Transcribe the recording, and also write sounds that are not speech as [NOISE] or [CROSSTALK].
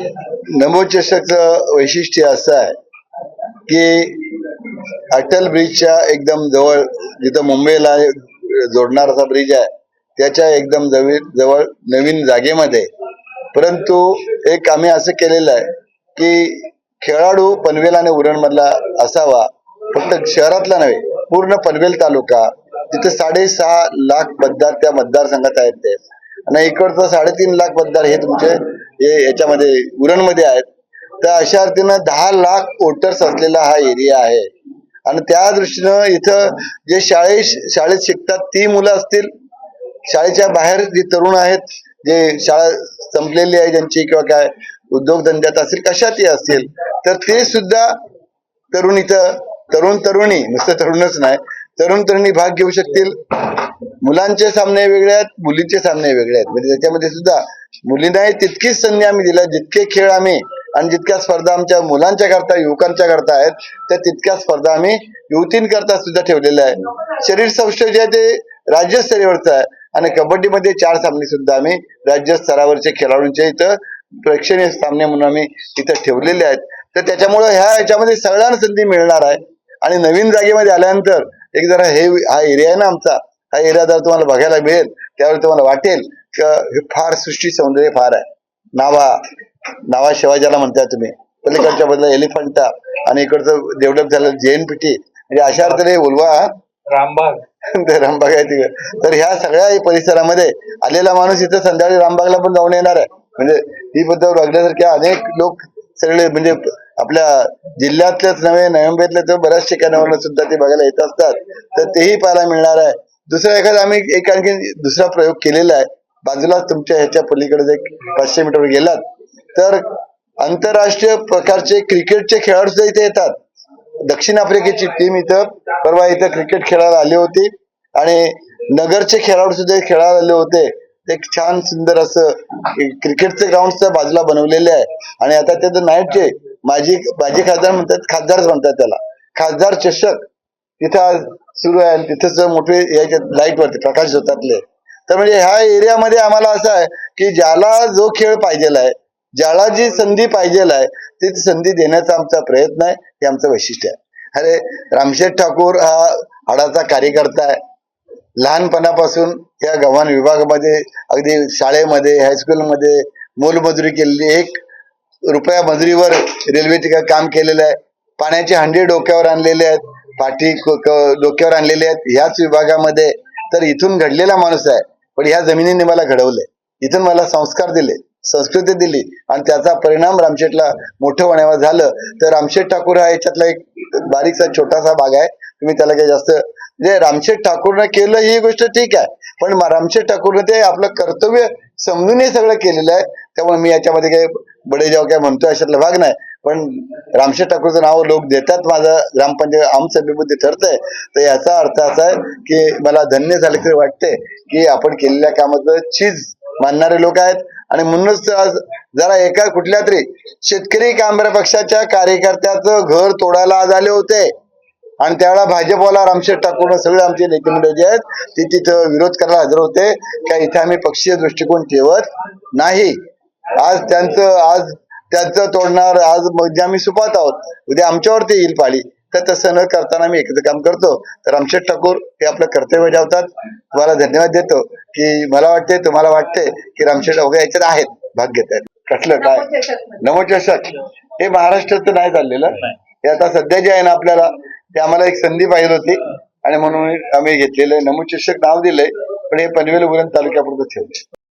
नमोचषकचं वैशिष्ट्य असं आहे की अटल ब्रिजच्या एकदम जवळ जिथं मुंबईला जोडणार असा ब्रिज आहे त्याच्या एकदम जवळ जवळ नवीन जागेमध्ये. परंतु एक आम्ही असं केलेलं आहे की खेळाडू पनवेल आणि उरणमधला असावा फक्त शहरातला नव्हे पूर्ण पनवेल तालुका तिथे साडेसहा लाख मतदार त्या मतदारसंघात आहेत ते. आणि इकडचं साडेतीन लाख मतदार हे तुमचे हे याच्यामध्ये उरणमध्ये आहेत तर अशा अर्थीनं दहा लाख वोटर्स असलेला हा एरिया आहे. आणि त्या दृष्टीनं इथं जे शाळे शाळेत शिकतात ती मुलं असतील शाळेच्या बाहेर जे तरुण आहेत जे शाळा संपलेली आहे ज्यांची किंवा काय उद्योगधंद्यात असतील कशातही असतील तर ते सुद्धा तरुण इथं तरुण तरुणी नुसतं तरुणच नाही तरुण तरुणी भाग घेऊ शकतील. मुलांचे सामने वेगळे आहेत मुलींचे सामने वेगळे आहेत. म्हणजे त्याच्यामध्ये सुद्धा मुलींनाही तितकीच संधी आम्ही दिल्या जितके खेळ आम्ही आणि जितक्या स्पर्धा आमच्या मुलांच्या करता युवकांच्या करता आहेत त्या तितक्या स्पर्धा आम्ही युवतींकरता सुद्धा ठेवलेल्या आहे शरीर सौष्ठव जे आहे ते राज्यस्तरीयवरचं आहे आणि कबड्डीमध्ये चार सामने सुद्धा आम्ही राज्य स्तरावरचे खेळाडूंच्या इथं प्रेक्षणीय सामने म्हणून आम्ही इथं ठेवलेले आहेत. तर त्याच्यामुळं ह्या याच्यामध्ये सगळ्यांना संधी मिळणार आहे. आणि नवीन जागेमध्ये आल्यानंतर एक जरा हे हा एरिया आहे ना आमचा हा एरिया जर तुम्हाला बघायला मिळेल त्यावेळी तुम्हाला वाटेल. की हे फार सृष्टी सौंदर्य फार आहे. नावा नावा ज्याला म्हणताय तुम्ही. पलीकडच्या बदला एलिफंटा आणि इकडचं डेव्हलप झालं जैन पिटी म्हणजे अशा अर्थाने उलवा. रामबाग. [LAUGHS] रामबाग आहे तिकडे. तर ह्या सगळ्या परिसरामध्ये आलेला माणूस इथं संध्याकाळी रामबागला पण जाऊन येणार आहे. म्हणजे ही पद्धत बघण्यासारख्या अनेक लोक सगळे म्हणजे आपल्या जिल्ह्यातलेच नव्हे नोव्हेंबरले तर बऱ्याच ठिकाणावरून सुद्धा ते बघायला येत असतात. तर तेही पाहायला मिळणार आहे. दुसरा एखादा आम्ही एक आणखी दुसरा प्रयोग केलेला आहे. बाजूला तुमच्या ह्याच्या पलीकडे जर पाचशे मीटर गेलात तर आंतरराष्ट्रीय प्रकारचे क्रिकेटचे खेळाडू सुद्धा इथे येतात. दक्षिण आफ्रिकेची टीम इथं परवा इथं क्रिकेट खेळायला आली होती आणि नगरचे खेळाडू सुद्धा खेळायला आले होते. एक छान सुंदर असं क्रिकेटचं ग्राउंड बाजूला बनवलेले आहे. आणि आता त्याचं नाईटचे माजी माजी खासदार म्हणतात खासदारच म्हणतात त्याला. खासदार चषक. तिथं आज सुरू आहे आणि तिथंच मोठे याच्या लाइट वरती प्रकाश होतातले तर म्हणजे ह्या एरियामध्ये आम्हाला असं आहे की ज्याला जो खेळ पाहिजेला आहे ज्याला जी संधी पाहिजेल आहे ती संधी देण्याचा आमचा प्रयत्न आहे हे आमचं वैशिष्ट्य आहे. अरे रामशेठ ठाकूर हा हाडाचा कार्यकर्ता आहे. लहानपणापासून या गव्हाण विभागामध्ये अगदी शाळेमध्ये हायस्कूलमध्ये मोलमजुरी केलेली एक रुपया मजुरीवर रेल्वेचे काम केलेलं आहे. पाण्याची हंडी डोक्यावर आणलेले आहेत. पाठी क- डोक्यावर आणलेले आहेत. ह्याच विभागामध्ये तर इथून घडलेला माणूस आहे. पण ह्या जमिनीने मला घडवले. इथून मला संस्कार दिले संस्कृती दिली आणि त्याचा परिणाम रामशेठला मोठं होण्यावर झालं. तर रामशेठ ठाकूर हा याच्यातला एक बारीकसा छोटासा भाग आहे. तुम्ही त्याला काही जास्त म्हणजे रामशेठ ठाकूरनं केलं ही गोष्ट ठीक आहे. पण रामशेठ ठाकूरनं ते आपलं कर्तव्य समजून हे सगळं केलेलं आहे. त्यामुळे मी याच्यामध्ये काही बडेजाव काय म्हणतोय अशातला भाग नाही. पण रामशेठ ठाकूरचं नाव लोक देतात माझं ग्रामपंचायत आमसभेमध्ये ठरतंय. तर याचा अर्थ असा आहे की मला धन्य झाल्याचं वाटते की आपण केलेल्या कामाचं चीज मानणारे लोक आहेत. आणि म्हणूनच आज जरा एका कुठल्या तरी शेतकरी कामगार पक्षाच्या कार्यकर्त्याचं घर तोडायला आज आले होते. आणि त्यावेळेला भाजपवाला रामशेठ ठाकूर सगळे आमचे नेते मंडळ जे आहेत ते तिथं विरोध करायला हजर होते. का इथे आम्ही पक्षीय दृष्टिकोन ठेवत नाही. आज त्यांचं आज त्याचं तोडणार आज म्हणजे आम्ही सुपात आहोत. उद्या आमच्यावरती येईल पाळी. तर तसं न करताना आम्ही एकत्र काम करतो. तर रामशेठ ठाकूर हे आपलं कर्तव्य बजावतात तुम्हाला धन्यवाद देतो की मला वाटते तुम्हाला वाटते की रामशेठ वगैरे याच्यात आहेत. भाग घेत आहेत. कसलं काय? नवचषक. हे महाराष्ट्रात नाही चाललेलं. हे आता सध्या जे आहे ना आपल्याला ते आम्हाला एक संधी पाहिजे होती. आणि म्हणून आम्ही घेतलेलं आहे. नाव दिलंय. पण हे पनवेल उरण तालुक्यापुरतं ठेवलं